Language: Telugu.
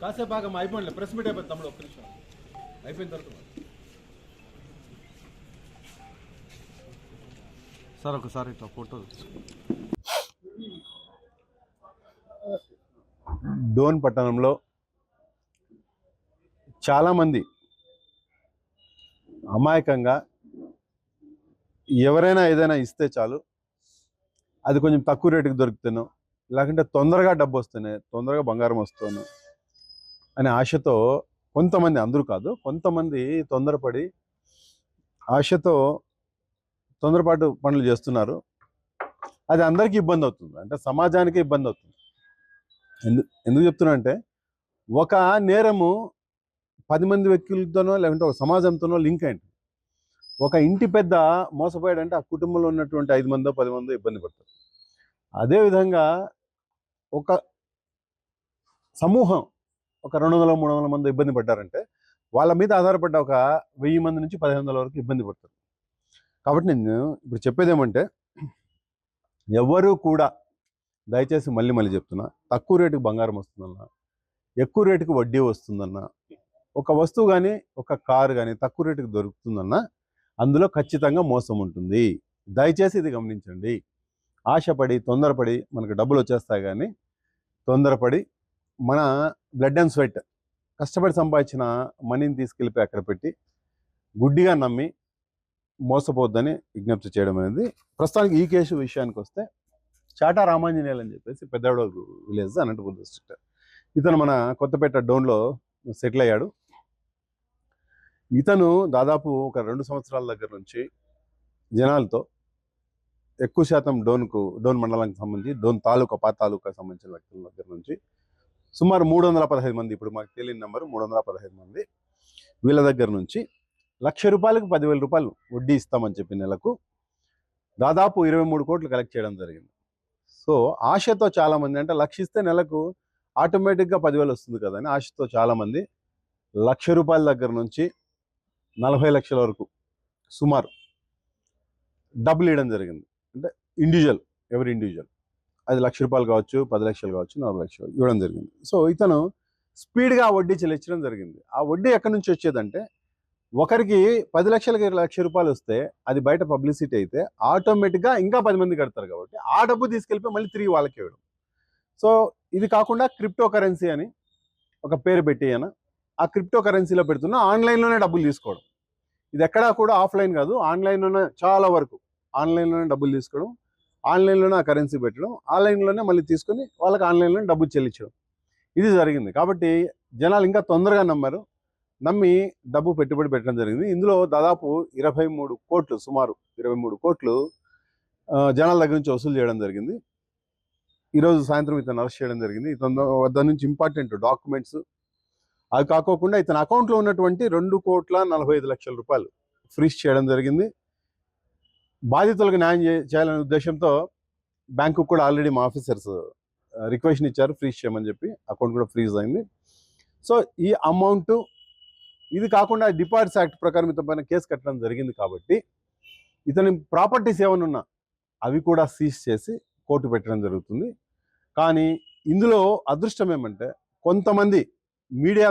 కాసేపు బాగా అయిపోయింది ప్రెస్ మీట్ అయిపోయింది తమ్ముడు ఒక్క నిమిషం. అయిపోయిన తర్వాత సార్ ఒకసారి ఇట్లా ఫోటో డోన్ పట్టణంలో చాలామంది అమాయకంగా ఎవరైనా ఏదైనా ఇస్తే చాలు అది కొంచెం తక్కువ రేటుకి దొరుకుతున్నాం లేకుంటే తొందరగా డబ్బు వస్తేనే తొందరగా బంగారం వస్తాను అనే ఆశతో కొంతమంది అందరూ కాదు కొంతమంది తొందరపడి ఆశతో తొందరపాటు పనులు చేస్తున్నారు. అది అందరికీ ఇబ్బంది అవుతుంది. అంటే సమాజానికి ఇబ్బంది అవుతుంది. ఎందుకు ఎందుకు చెప్తున్నా అంటే ఒక నేరము పది మంది వ్యక్తులతోనో లేకుంటే ఒక సమాజంతోనో లింక్ అయింది. ఒక ఇంటి పెద్ద మోసపోయాడంటే ఆ కుటుంబంలో ఉన్నటువంటి ఐదు మందో పది మందో ఇబ్బంది పడుతుంది అదేవిధంగా ఒక సమూహం ఒక రెండు వందల మూడు వందల మంది ఇబ్బంది పడ్డారంటే వాళ్ళ మీద ఆధారపడ్డ ఒక వెయ్యి మంది నుంచి పదిహేను వందల వరకు ఇబ్బంది పడతారు. కాబట్టి నేను ఇప్పుడు చెప్పేది ఏమంటే ఎవరు కూడా దయచేసి మళ్ళీ మళ్ళీ చెప్తున్నా తక్కువ రేటుకి బంగారం వస్తుందన్న ఎక్కువ రేటుకి వడ్డీ వస్తుందన్న ఒక వస్తువు కానీ ఒక కారు కానీ తక్కువ రేటుకి దొరుకుతుందన్న అందులో ఖచ్చితంగా మోసం ఉంటుంది. దయచేసి ఇది గమనించండి. ఆశపడి తొందరపడి మనకు డబ్బులు వచ్చేస్తాయి కానీ తొందరపడి మన బ్లడ్ అండ్ స్వెట్ కష్టపడి సంపాదించిన మనీని తీసుకెళ్ళిపోయి అక్కడ పెట్టి గుడ్డిగా నమ్మి మోసపోద్దని విజ్ఞప్తి చేయడం అనేది ప్రస్తుతానికి ఈ కేసు విషయానికి వస్తే చాటా రామాంజనేయులు అని చెప్పేసి పెద్దవాడ విలేజ్ అనంతపురం డిస్ట్రిక్ట్ ఇతను మన కొత్తపేట డౌన్లో సెటిల్ అయ్యాడు. ఇతను దాదాపు ఒక రెండు సంవత్సరాల దగ్గర నుంచి జనాలతో ఎక్కువ శాతం డోన్కు డోన్ మండలానికి సంబంధించి డోన్ తాలూకా పా తాలూకా సంబంధించిన వ్యక్తుల దగ్గర నుంచి సుమారు మూడు వందల పదహైదు మంది ఇప్పుడు మాకు తెలియని నెంబర్ మూడు వందల పదహైదు మంది వీళ్ళ దగ్గర నుంచి లక్ష రూపాయలకు పదివేల రూపాయలు వడ్డీ ఇస్తామని చెప్పి నెలకు దాదాపు ఇరవై మూడు కోట్లు కలెక్ట్ చేయడం జరిగింది. సో ఆశతో చాలామంది అంటే లక్ష ఇస్తే నెలకు ఆటోమేటిక్గా పదివేలు వస్తుంది కదా అని ఆశతో చాలామంది లక్ష రూపాయల దగ్గర నుంచి నలభై లక్షల వరకు సుమారు డబ్బులు ఇవ్వడం జరిగింది. అంటే ఇండివిజువల్ ఎవరి ఇండివిజువల్ అది లక్ష రూపాయలు కావచ్చు పది లక్షలు కావచ్చు నాలుగు లక్షలు ఇవ్వడం జరిగింది. సో ఇతను స్పీడ్గా ఆ వడ్డీ చెల్లించడం జరిగింది. ఆ వడ్డీ ఎక్కడి నుంచి వచ్చేదంటే ఒకరికి పది లక్షలకి లక్ష రూపాయలు వస్తే అది బయట పబ్లిసిటీ అయితే ఆటోమేటిక్గా ఇంకా పది మంది కడతారు కాబట్టి ఆ డబ్బు తీసుకెళ్ళిపోయి మళ్ళీ తిరిగి వాళ్ళకి ఇవ్వడం. సో ఇది కాకుండా క్రిప్టో కరెన్సీ అని ఒక పేరు పెట్టి ఆ క్రిప్టో కరెన్సీలో పెడుతున్న ఆన్లైన్లోనే డబ్బులు తీసుకోవడం. ఇది ఎక్కడా కూడా ఆఫ్లైన్ కాదు ఆన్లైన్లోనే చాలా వరకు. ఆన్లైన్లోనే డబ్బులు తీసుకోవడం ఆన్లైన్లోనే ఆ కరెన్సీ పెట్టడం ఆన్లైన్లోనే మళ్ళీ తీసుకొని వాళ్ళకి ఆన్లైన్లోనే డబ్బులు చెల్లించడం. ఇది జరిగింది. కాబట్టి జనాలు ఇంకా తొందరగా నమ్మారు. నమ్మి డబ్బు పెట్టుబడి పెట్టడం జరిగింది. ఇందులో దాదాపు ఇరవై మూడు కోట్లు సుమారు ఇరవై మూడు కోట్లు జనాల దగ్గర నుంచి వసూలు చేయడం జరిగింది. ఈరోజు సాయంత్రం ఇతను అరెస్ట్ చేయడం జరిగింది. ఇతను వద్ద నుంచి ఇంపార్టెంట్ డాక్యుమెంట్స్. అవి కాకోకుండా ఇతని అకౌంట్లో ఉన్నటువంటి రెండు కోట్ల నలభై ఐదు లక్షల రూపాయలు ఫ్రీజ్ చేయడం జరిగింది. బాధితులకు న్యాయం చేయాలనే ఉద్దేశంతో బ్యాంకు కూడా ఆల్రెడీ మా ఆఫీసర్స్ రిక్వెస్ట్ ఇచ్చారు. ఫ్రీజ్ చేయమని చెప్పి అకౌంట్ కూడా ఫ్రీజ్ అయింది. సో ఈ అమౌంట్ ఇది కాకుండా డిపాజిట్స్ యాక్ట్ ప్రకారం ఇతని పైన కేసు కట్టడం జరిగింది కాబట్టి ఇతని ప్రాపర్టీస్ ఏమైనా ఉన్నా అవి కూడా సీజ్ చేసి కోర్టు పెట్టడం జరుగుతుంది. కానీ ఇందులో అదృష్టం ఏమంటే కొంతమంది మీడియా